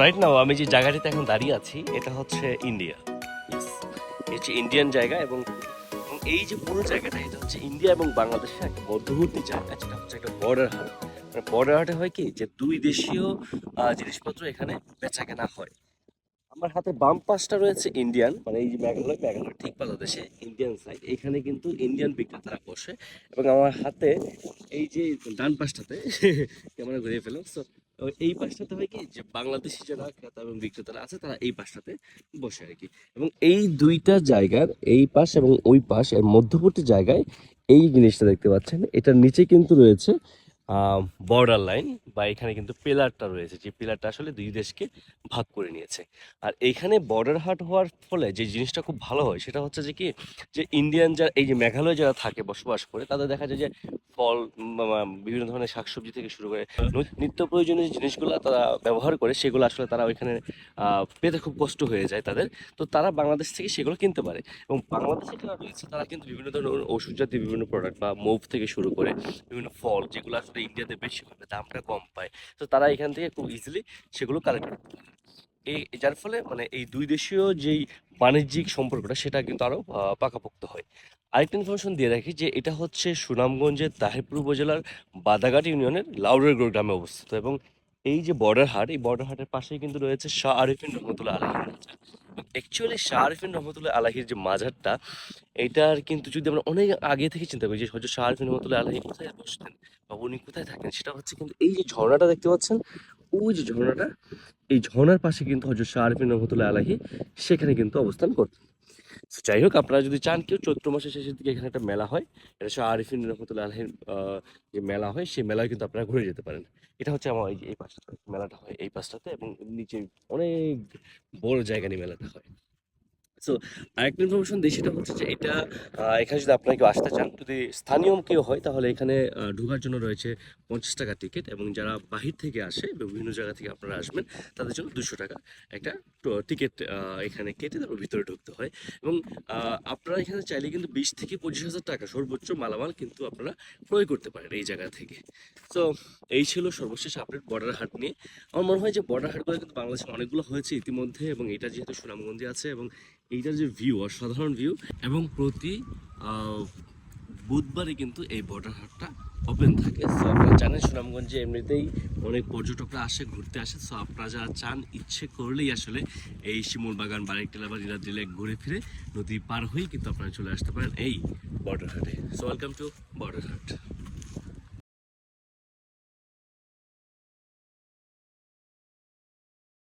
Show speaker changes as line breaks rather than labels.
Right now আমি যে জায়গাটিতে এখন দাঁড়িয়ে আছি, এটা হচ্ছে ইন্ডিয়া. হচ্ছে ইন্ডিয়ান জায়গা এবং এবং এই যে পুরো জায়গাটা, এটা হচ্ছে ইন্ডিয়া এবং বাংলাদেশের একটা মধ্যবর্তী জায়গা, যেটা হচ্ছে একটা বর্ডার হাট। মানে বর্ডার হাটে হয় কি, যে দুই দেশীয় জিনিসপত্র এখানে বেচা কেনা হয়। আমার হাতে বাম পাশটা রয়েছে ইন্ডিয়ান মানে এই যে মেঘালয় মেঘালয় ঠিক বাংলাদেশে ইন্ডিয়ান সাইড এখানে কিন্তু ইন্ডিয়ান বিক্রেতারা বসে এবং আমার হাতে এই যে ডান পাশটাতে ক্যামেরা ঘুরিয়ে ফেলাম সো এই পাশটাতে হয় কি? যে বাংলাদেশি যারা ক্রেতা এবং বিক্রেতারা আছে, তারা এই পাশটাতে বসে আর কি। এবং এই দুইটা জায়গার, এই পাশ এবং ওই পাশ, এর মধ্যবর্তী জায়গায় এই জিনিসটা দেখতে পাচ্ছেন। এটার নিচে কিন্তু রয়েছে বর্ডার লাইন বা এখানে কিন্তু পিলারটা রয়েছে, যে পিলারটা আসলে দুই দেশকে ভাগ করে নিয়েছে। আর এইখানে বর্ডার হাট হওয়ার ফলে যে জিনিসটা খুব ভালো হয়, সেটা হচ্ছে যে কি, যে ইন্ডিয়ান যারা, এই যে মেঘালয় যারা থাকে, বসবাস করে, তাদের দেখা যায় যে ফল বিভিন্ন ধরনের শাকসবজি থেকে শুরু করে নিত্য প্রয়োজনীয় জিনিসগুলো তারা ব্যবহার করে, সেগুলো আসলে তারা ওইখানে পেতে খুব কষ্ট হয়ে যায় তাদের। তো তারা বাংলাদেশ থেকে সেগুলো কিনতে পারে এবং বাংলাদেশে যারা রয়েছে, তারা কিন্তু বিভিন্ন ধরনের ওষুধ জাতীয় বিভিন্ন প্রোডাক্ট বা মুভ থেকে শুরু করে বিভিন্ন ফল, যেগুলো আসলে ইন্ডিয়াতে বেশি হবে দামটা কম পায়। তো তারা এখান থেকে খুব ইজিলি সেগুলো কালেক্ট করতে পারে। এই যার ফলে মানে এই দুই দেশীয় যেই বাণিজ্যিক সম্পর্কটা সেটা কিন্তু আরও পাকাপোক্ত হয়। আরেকটা ইনফরমেশন দিয়ে রাখি যে এটা হচ্ছে সুনামগঞ্জের তাহিরপুর উপজেলার বাদাঘাট ইউনিয়নের লাউডারগড় গ্রামে অবস্থিত এবং এই যে বর্ডার হাট, এই বর্ডার হাটের পাশেই কিন্তু রয়েছে শাহ আরিফিন রহমতুল্লাহ আলহীর অ্যাকচুয়ালি শাহ আরিফিন রহমতুল্লাহ আলহীর যে মাজারটা, এটার কিন্তু যদি আমরা অনেক আগে থেকে চিন্তা করি যে হয়তো শাহ আরিফিন রহমতুল্লাহ আলহী কোথায় বসতেন বা উনি কোথায় থাকেন সেটা হচ্ছে কিন্তু এই যে ঝর্ণাটা দেখতে পাচ্ছেন, ওই যে ঝর্ণাটা, এই ঝর্ণার পাশে কিন্তু হজরত শাহ আরিফিন রহমতুল্লাহ আলহী সেখানে কিন্তু অবস্থান করতেন। যাই হোক আপনারা যদি চান, কেউ চৈত্র মাসের শেষের দিকে এখানে একটা মেলা হয়, এটা শাহ আরিফিন রহমতুল্লাহ আলহীর যে মেলা হয়, সেই মেলায় কিন্তু আপনারা ঘুরে যেতে পারেন। এটা হচ্ছে আমার এই পাশটাতে, মেলাটা হয় এই পাশটাতে এবং নিচে অনেক বড় জায়গা নিয়ে মেলাটা হয়। সো আরেকটা ইনফরমেশন দিই, সেটা হচ্ছে যে এটা এখানে যদি আপনারা কেউ আসতে চান, যদি স্থানীয় কেউ হয়, তাহলে এখানে ঢোকার জন্য রয়েছে পঞ্চাশ টাকা টিকিট এবং যারা বাহির থেকে আসে, বিভিন্ন জায়গা থেকে আপনারা আসবেন, তাদের জন্য দুশো টাকা একটা টিকিট এখানে কেটে তারপর ভিতরে ঢুকতে হয় এবং আপনারা এখানে চাইলে কিন্তু বিশ থেকে পঁচিশ হাজার টাকা সর্বোচ্চ মালামাল কিন্তু আপনারা ক্রয় করতে পারেন এই জায়গা থেকে। তো এই ছিল সর্বশেষ আপডেট বর্ডার হাট নিয়ে। আমার মনে হয় যে বর্ডার হাটগুলো কিন্তু বাংলাদেশে অনেকগুলো হয়েছে ইতিমধ্যে এবং এটা যেহেতু সুনামগঞ্জে আছে এবং এইটার যে ভিউ অসাধারণ ভিউ এবং প্রতি আহ, বুধবারে কিন্তু এই বর্ডার হাটটা ওপেন থাকে। সো আপনারা জানেন সুনামগঞ্জে এমনিতেই অনেক পর্যটকরা আসে ঘুরতে আসে। সো আপনারা যারা চান ইচ্ছে করলেই আসলে এই শিমুল বাগান বারেকটেলা বা নীলাদ্রি লেক ঘুরে ফিরে নদী পার হয়েই কিন্তু আপনারা চলে আসতে পারেন এই বর্ডার হাটে। সো ওয়েলকাম টু বর্ডার হাট